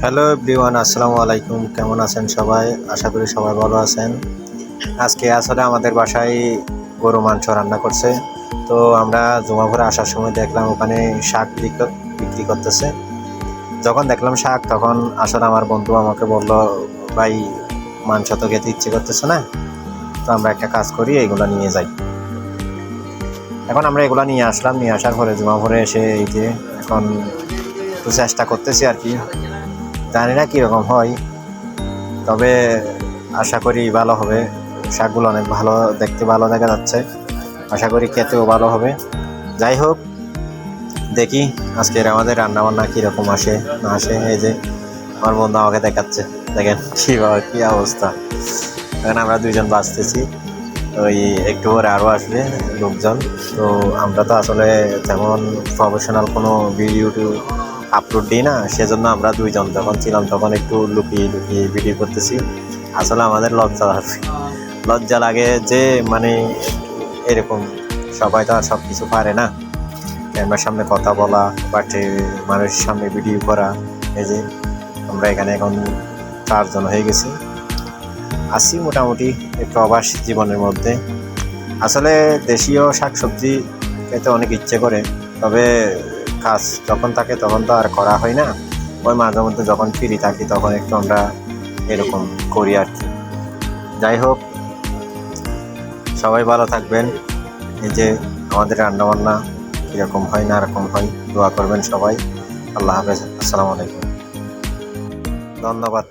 Hello everyone আসসালামু আলাইকুম। কেমন আছেন সবাই? আশা করি সবাই ভালো আছেন। আজকে আসলে আমাদের বাসায় গরু মাংস রান্না করছে। তো আমরা জুমাপুরে আসার সময় দেখলাম ওখানে শাক বিক- বিক্রি করতেছে। যখন দেখলাম শাক, তখন আসলে আমার বন্ধু আমাকে বলল, ভাই, মাংস তো খেতে ইচ্ছে করতেছে না। তো আমরা একটা কাজ করি, এগুলো নিয়ে যাই। এখন আমরা এগুলো নিয়ে আসলাম। নিয়ে আসার পরে জুমাপুরে এসে এই যে এখন চেষ্টা করতেছি আর কি। জানি না কীরকম হয়। তবে আশা করি ভালো হবে। শাকগুলো অনেক ভালো, দেখতে ভালো দেখা যাচ্ছে। আশা করি খেতেও ভালো হবে। যাই হোক, দেখি আজকের আমাদের রান্না বান্না কীরকম আসে, না আসে। এই যে আমার বন্ধু আমাকে দেখাচ্ছে। দেখেন কী কী অবস্থা। এখন আমরা দুজন বাঁচতেছি। ওই একটু পরে আরও আসবে লোকজন। তো আমরা তো আসলে তেমন প্রফেশনাল কোনো ভিডিও আপলোড দিই না, সেজন্য আমরা দুইজন যখন ছিলাম তখন একটু লুকিয়ে লুকিয়ে ভিডিও করতেছি। আসলে আমাদের লজ্জা লাগে লজ্জা লাগে যে মানে এরকম সবাই তো আর সব কিছু পারে না। ক্যামেরার সামনে কথা বলা বাট মানুষের সামনে ভিডিও করা, এই যে আমরা এখানে এখন চারজন হয়ে গেছি। আছি মোটামুটি প্রবাস জীবনের মধ্যে। আসলে দেশীয় শাকসবজি খেতে অনেক ইচ্ছে করে, তবে কাজ যখন থাকে তখন তো আর করা হয় না। ওই মাঝে মধ্যে যখন ফ্রি থাকি তখন একটু আমরা এরকম করি আর কি। যাই হোক, সবাই ভালো থাকবেন। এই যে আমাদের রান্নাবান্না কীরকম হয় না, এরকম হয়, দোয়া করবেন সবাই। আল্লাহ হাফেজ, আসসালামু আলাইকুম। ধন্যবাদ।